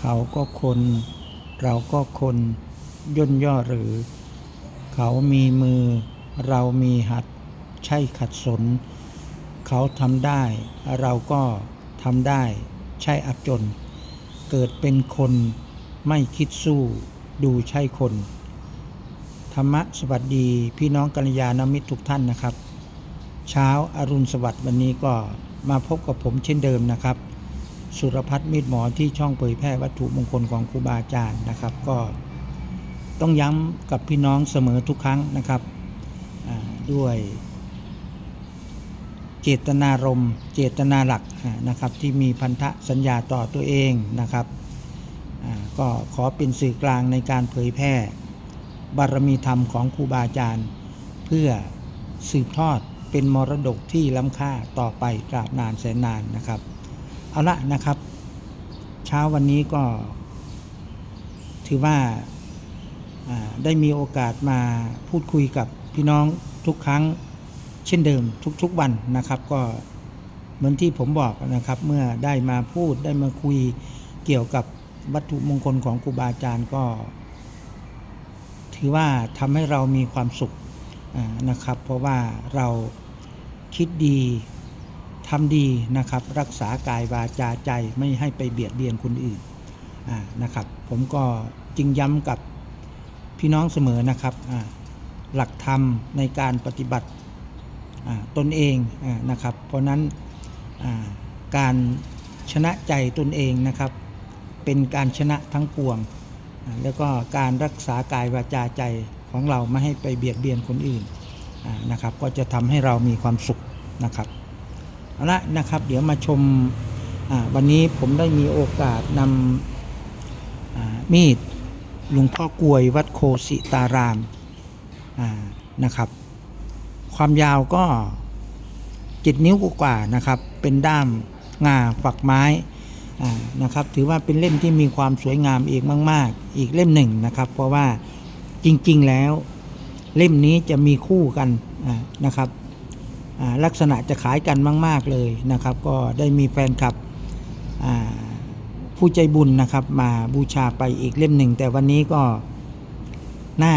เขาก็คน เราก็คน ย่นย่อหรือ เขามีมือ เรามีหัด ใช่ขัดสน เขาทำได้ เราก็ทำได้ ใช่อับจน เกิดเป็นคน ไม่คิดสู้ ดูใช่คน ธรรมะสวัสดีพี่น้องกัลยาณมิตรทุกท่านนะครับ เช้าอารุณสวัสดิ์วันนี้ก็มาพบกับผมเช่นเดิมนะครับ สุรพัฒน์มีดหมอที่ช่องเผยแพร่วัตถุมงคลของครูบาอาจารย์นะครับ ก็ต้องย้ำกับพี่น้องเสมอทุกครั้งนะครับด้วยเจตนารมณ์เจตนาหลักนะครับที่มีพันธสัญญาต่อตัวเองนะครับก็ขอเป็นสื่อกลางในการเผยแพร่บารมีธรรมของครูบาอาจารย์ เพื่อสืบทอดเป็นมรดกที่ล้ำค่าต่อไปตราบนานแสนนานนะครับ เอาละนะครับ เช้าวันนี้ก็ ถือว่าได้มีโอกาสมาพูดคุยกับพี่น้องทุกครั้งเช่นเดิมทุกๆวันนะครับ ก็เหมือนที่ผมบอกนะครับ เมื่อได้มาพูดได้มาคุยเกี่ยวกับวัตถุมงคลของครูบาอาจารย์ก็ ถือว่าทำให้เรามีความสุขนะครับ เพราะว่าเราคิดดี ทำดีนะครับรักษากายวาจาใจไม่ให้ไปเบียดเบียนคนอื่นนะครับ ผมก็จึงย้ำกับพี่น้องเสมอนะครับหลักธรรมในการปฏิบัติตนเองอานะครับ เพราะนั้นการชนะใจตนเองนะครับ เป็นการชนะทั้งปวง แล้วก็การรักษากายวาจาใจของเราไม่ให้ไปเบียดเบียนคนอื่นนะครับ ก็จะทำให้เรามีความสุขนะครับ ละนะครับ เดี๋ยวมาชมวันนี้ผมได้มีโอกาสนำมีดหลวงพ่อกลวยวัดโคสิตารามนะครับ ความยาวก็จิตนิ้วกว่านะครับ เป็นด้ามงาฝักไม้นะครับ ถือว่าเป็นเล่มที่มีความสวยงามอีกมาก ๆ อีกเล่มหนึ่งนะครับ เพราะว่าจริง ๆ แล้วเล่มนี้จะมีคู่กันนะครับ ลักษณะจะขายกันมาก ๆ เลยนะครับ ก็ได้มีแฟนคลับผู้ใจบุญนะครับ มาบูชาไปอีกเล่มหนึ่ง แต่วันนี้ก็หน่า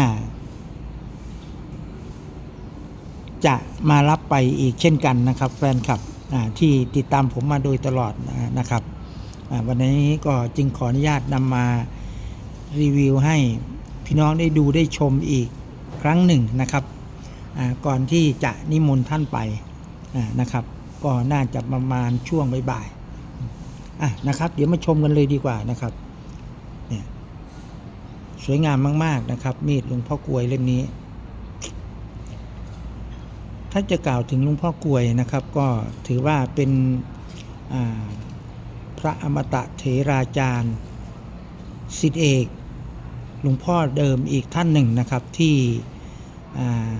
จะมารับไปอีกเช่นกันนะครับ แฟนคลับที่ติดตามผมมาโดยตลอดนะครับวันนี้ก็จึงขออนุญาตนำมารีวิวให้พี่น้องได้ดูได้ชมอีกครั้งหนึ่งนะครับ ก่อนที่จะนิมนต์ท่านไปนะครับ ก็น่าจะประมาณช่วงบ่ายๆะนะครับ เดี๋ยวมาชมกันเลยดีกว่านะครับเนี่ยสวยงามมาก ๆนะครับ มีดหลวงพ่อกลวยเล่มนี้ ถ้าจะกล่าวถึงหลวงพ่อกลวยนะครับ ก็ถือว่าเป็นพระอมตะเถราจารย์สิทธิเอกหลวงพ่อเดิมอีกท่านหนึ่งนะครับที่อ่า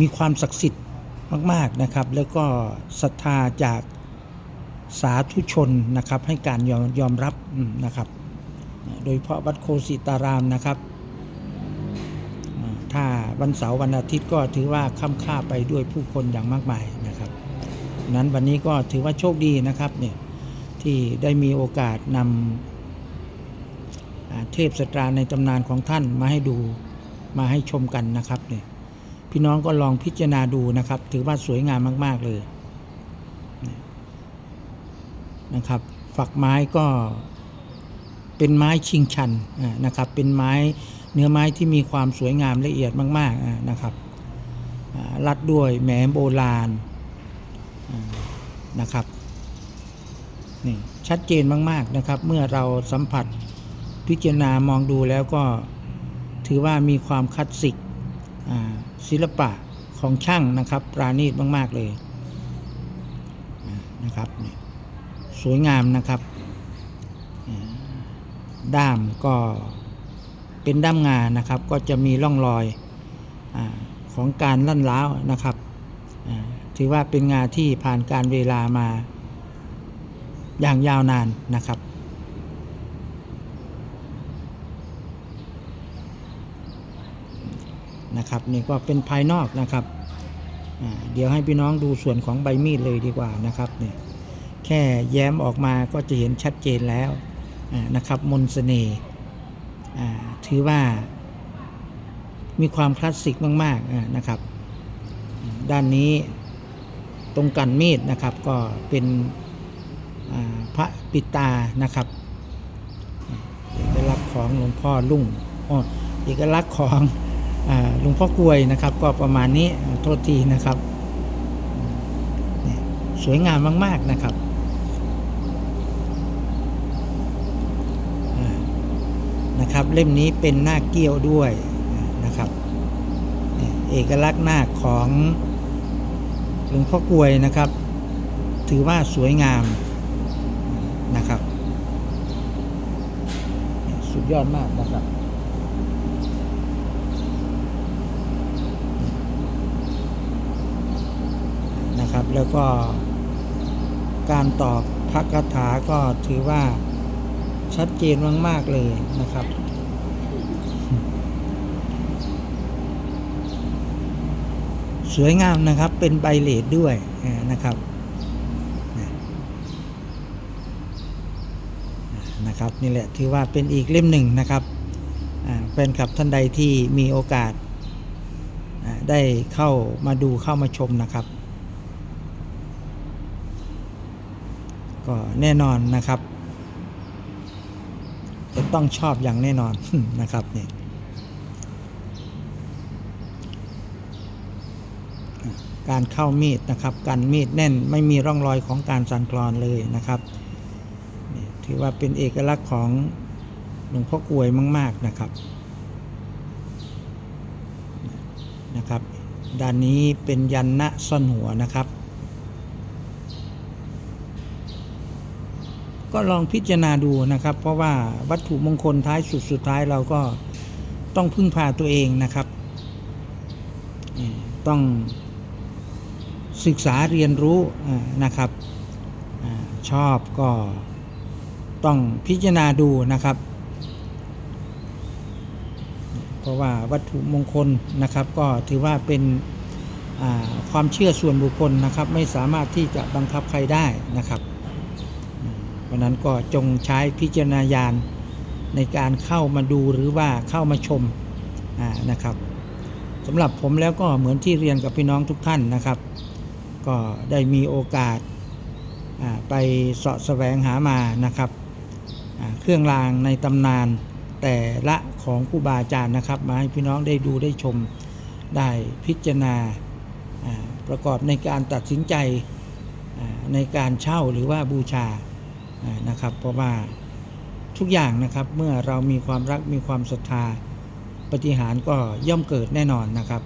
มีความศักดิ์สิทธิ์มากๆนะครับ แล้วก็ศรัทธาจากสาธุชนนะครับให้การยอมยอมรับนะครับ โดยเฉพาะวัดโคสิตารามนะครับอ่าถ้าวันเสาร์วันอาทิตย์ก็ถือว่าค่ำค่าไปด้วยผู้คนอย่างมากมายนะครับนั้นวันนี้ก็ถือว่าโชคดีนะครับเนี่ยที่ได้มีโอกาสนำเทพสตราในตำนานของท่านมาให้ดูมาให้ชมกันนะครับเนี่ย พี่น้องก็ลองพิจารณาดูนะครับ ถือว่าสวยงามมาก ๆ เลยนะครับ ฝักไม้ก็เป็นไม้ชิงชันนะครับ เป็นไม้เนื้อไม้ที่มีความสวยงามละเอียดมากๆนะครับรัดด้วยแหมโบราณนะครับนี่ชัดเจนมากๆนะครับ เมื่อเราสัมผัสพิจารณามองดูแล้วก็ถือว่ามีความคลาสสิก ศิลปะของช่างนะครับ ปราณีตมาก ๆ เลยนะครับสวยงามนะครับด้ามก็เป็นด้ามงานะครับ ก็จะมีร่องรอยอของการลั่นล้าวนะครับถือว่าเป็นงานที่ผ่านการเวลามาอย่างยาวนานนะครับ นะครับนี่ก็เป็นภายนอกนะครับเดี๋ยวให้พี่น้องดูส่วนของใบมีดเลยดีกว่านะครับเนี่ยแค่แย้มออกมาก็จะเห็นชัดเจนแล้วนะครับมนต์เสน่ห์ถือว่ามีความคลาสสิกมากๆนะครับ ด้านนี้ตรงกันมีดนะครับก็เป็นพระปิตานะครับเอกลักษณ์ของหลวงพ่อลุ่งอ๋อเอกลักษณ์ของ หลวงพ่อกลวยนะครับ ก็ประมาณนี้โทษทีนะครับ สวยงามมาก ๆนะครับนะครับ เล่มนี้เป็นหน้าเกี้ยวด้วยนะครับ เอกลักษณ์หน้าของหลวงพ่อกลวยนะครับ ถือว่าสวยงามนะครับ สุดยอดมากนะครับ นะครับ แล้วก็การตอบพระคาถาก็ถือว่าชัดเจนมากๆเลยนะครับ สวยงามนะครับเป็นใบเลดด้วยนะครับนะครับนี่แหละถือว่าเป็นอีกเล่มหนึ่งนะครับแฟนคลับท่านใดที่มีโอกาสได้เข้ามาดูเข้ามาชมนะครับ ก็แน่นอนนะครับ จะต้องชอบอย่างแน่นอนนะครับเนี่ยการเข้ามีดนะครับกันมีดแน่นไม่มีร่องรอยของการสั่นคลอนเลยนะครับถือว่าเป็นเอกลักษณ์ของหลวงพ่อกวยมาก ๆนะครับนะครับ ด้านนี้เป็นยันนะซ่อนหัวนะครับ ก็ลองพิจารณาดูนะครับ เพราะว่าวัตถุมงคลท้ายสุดสุดท้ายเราก็ต้องพึ่งพาตัวเองนะครับ ต้องศึกษาเรียนรู้นะครับชอบก็ต้องพิจารณาดูนะครับ เพราะว่าวัตถุมงคลนะครับ ก็ถือว่าเป็นความเชื่อส่วนบุคคลนะครับ ไม่สามารถที่จะบังคับใครได้นะครับะนั้นก็จงใช้พิจารณาญาณในการเข้ามาดูหรือว่าเข้ามาชมนะครับสำหรับผมแล้วก็เหมือนที่เรียนกับพี่น้องทุกท่านนะครับ ก็ได้มีโอกาสไปเสาะแสวงหามานะครับเครื่องรางในตำนานแต่ละของครูบาอาจารย์นะครับ มาให้พี่น้องได้ดูได้ชมได้พิจารณาประกอบในการตัดสินใจในการเช่าหรือว่าบูชา นะครับ เพราะว่าทุกอย่างนะครับเมื่อเรามีความรักมีความศรัทธาปฏิหารก็ย่อมเกิดแน่นอนนะครับ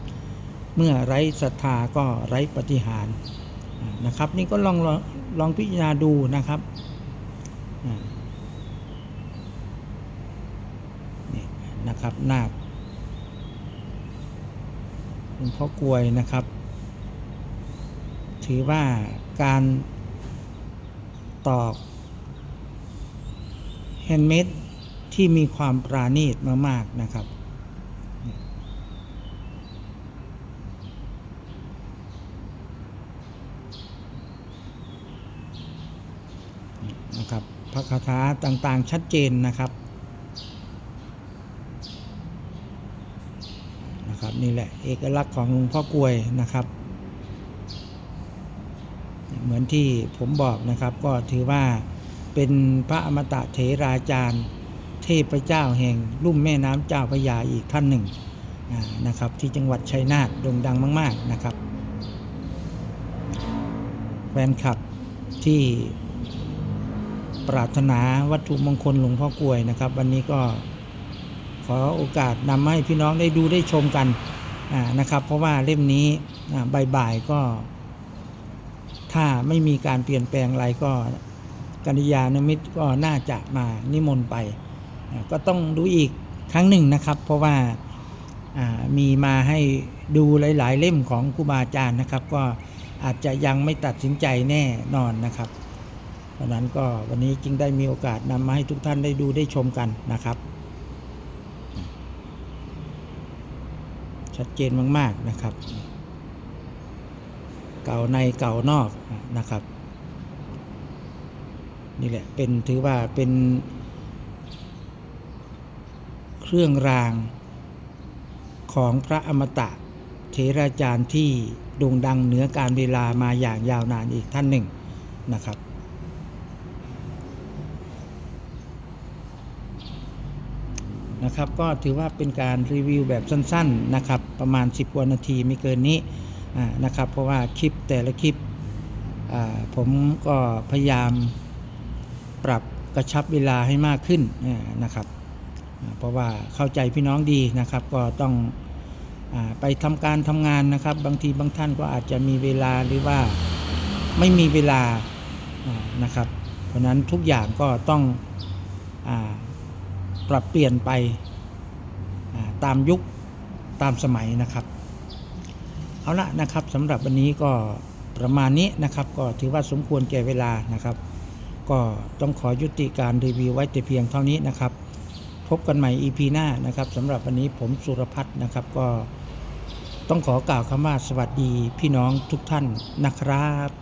เมื่อไร้ศรัทธาก็ไร้ปฏิหารนะครับ นี่ก็ลองลองลองพิจารณาดูนะครับนี่นะครับนาคหลวงพ่อกลวยนะครับ ถือว่าการตอก ฮนด์เมดที่มีความปราณีตมากๆนะครับ นะครับพระคาถาต่างๆชัดเจนนะครับนะครับนี่แหละเอกลักษณ์ของหลวงพ่อกลวยนะครับ เหมือนที่ผมบอกนะครับก็ถือว่า เป็นพระอมตะเถราจารย์ เทพเจ้าแห่งลุ่มแม่น้ำเจ้าพระยาอีกท่านหนึ่งนะครับ ที่จังหวัดชัยนาทโด่งดังมาก ๆนะครับ แฟนคลับที่ปรารถนาวัตถุมงคลหลวงพ่อกลวยนะครับ วันนี้ก็ขอโอกาสนำให้พี่น้องได้ดูได้ชมกันนะครับ เพราะว่าเล่มนี้บ่ายๆก็ ถ้าไม่มีการเปลี่ยนแปลงอะไรก็ กัญญาณมิตรก็น่าจะมานิมนต์ไป ก็ต้องดูอีกครั้งหนึ่งนะครับ เพราะว่าอ่ามีมาให้ดูหลาย ๆ เล่มของครูบาอาจารย์นะครับ ก็อาจจะยังไม่ตัดสินใจแน่นอนนะครับเพราะนั้นก็วันนี้จึงได้มีโอกาสนำมาให้ทุกท่านได้ดูได้ชมกันนะครับ ชัดเจนมาก ๆนะครับ เก่าในเก่านอกนะครับ นี่แหละเป็นถือว่าเป็น เครื่องรางของพระอมตะเทราจารย์ที่โด่งดังเหนือการเวลามาอย่างยาวนานอีกท่านหนึ่งนะครับ นะครับ ก็ถือว่าเป็นการรีวิวแบบสั้น ๆนะครับ ประมาณ 10กว่านาทีไม่เกินนี้นะครับ เพราะว่าคลิปแต่ละคลิปผมก็พยายาม ปรับกระชับเวลาให้มากขึ้นนะครับ เพราะว่าเข้าใจพี่น้องดีนะครับ ก็ต้องอไปทำการทำงานนะครับ บางทีบางท่านก็อาจจะมีเวลาหรือว่าไม่มีเวลานะครับ เพราะนั้นทุกอย่างก็ต้องอปรับเปลี่ยนไปตามยุคตามสมัยนะครับ เอาละนะครับสำหรับวันนี้ก็ประมาณนี้นะครับ ก็ถือว่าสมควรแก่เวลานะครับ ก็ต้องขอยุติการรีวิวไว้แต่เพียงเท่านี้นะครับ พบกันใหม่ EP หน้านะครับสำหรับวันนี้ผมสุรพัฒน์นะครับก็ต้องขอกล่าวคำว่าสวัสดีพี่น้องทุกท่านนะครับ